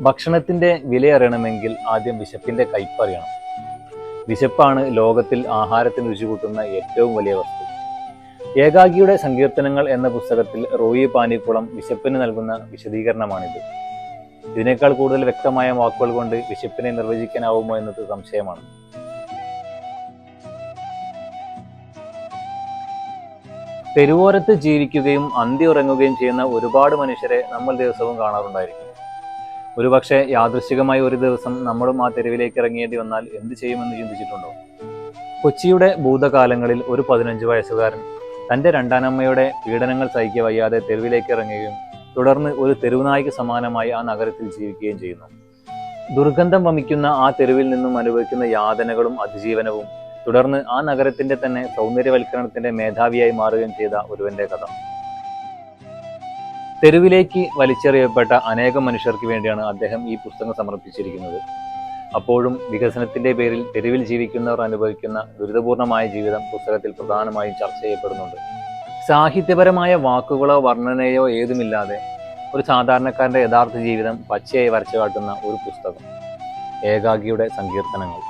ഭക്ഷണത്തിന്റെ വിലയറിയണമെങ്കിൽ ആദ്യം വിശപ്പിന്റെ കയ്പറിയണം വിശപ്പാണ് ലോകത്തിൽ ആഹാരത്തിന് രുചി കൂട്ടുന്ന ഏറ്റവും വലിയ വസ്തു. ഏകാഗിയുടെ സങ്കീർത്തനങ്ങൾ എന്ന പുസ്തകത്തിൽ റോയി പാനിക്കുളം വിശപ്പിന് നൽകുന്ന വിശദീകരണമാണിത്. ഇതിനേക്കാൾ കൂടുതൽ വ്യക്തമായ വാക്കുകൾ കൊണ്ട് വിശപ്പിനെ നിർവചിക്കാനാവുമോ എന്നത് സംശയമാണ്. തെരുവോരത്ത് ജീവിക്കുകയും അന്തി ഉറങ്ങുകയും ചെയ്യുന്ന ഒരുപാട് മനുഷ്യരെ നമ്മൾ ദിവസവും കാണാറുണ്ടായിരിക്കും. ഒരുപക്ഷെ യാദൃശികമായി ഒരു ദിവസം നമ്മളും ആ തെരുവിലേക്ക് ഇറങ്ങേണ്ടി വന്നാൽ എന്ത് ചെയ്യുമെന്ന് ചിന്തിച്ചിട്ടുണ്ടോ? കൊച്ചിയുടെ ഭൂതകാലങ്ങളിൽ ഒരു പതിനഞ്ച് വയസ്സുകാരൻ തന്റെ രണ്ടാനമ്മയുടെ പീഡനങ്ങൾ സഹിക്കുക വയ്യാതെ തെരുവിലേക്ക് ഇറങ്ങുകയും തുടർന്ന് ഒരു തെരുവുനായ്ക്ക് സമാനമായി ആ നഗരത്തിൽ ജീവിക്കുകയും ചെയ്യുന്നു. ദുർഗന്ധം വമിക്കുന്ന ആ തെരുവിൽ നിന്നും അനുഭവിക്കുന്ന യാതനകളും അതിജീവനവും തുടർന്ന് ആ നഗരത്തിന്റെ തന്നെ സൗന്ദര്യവൽക്കരണത്തിന്റെ മേധാവിയായി മാറുകയും ചെയ്ത ഒരുവന്റെ കഥ. തെരുവിലേക്ക് വലിച്ചെറിയപ്പെട്ട അനേകം മനുഷ്യർക്ക് വേണ്ടിയാണ് അദ്ദേഹം ഈ പുസ്തകം സമർപ്പിച്ചിരിക്കുന്നത്. അപ്പോഴും വികസനത്തിന്റെ പേരിൽ തെരുവിൽ ജീവിക്കുന്നവർ അനുഭവിക്കുന്ന ദുരിതപൂർണമായ ജീവിതം പുസ്തകത്തിൽ പ്രധാനമായും ചർച്ച ചെയ്യപ്പെടുന്നുണ്ട്. സാഹിത്യപരമായ വാക്കുകളോ വർണനയോ ഏതുമില്ലാതെ ഒരു സാധാരണക്കാരന്റെ യഥാർത്ഥ ജീവിതം പച്ചയായി വരച്ചു കാട്ടുന്ന ഒരു പുസ്തകം. ഏകാഗിയുടെ സങ്കീർത്തനങ്ങൾ.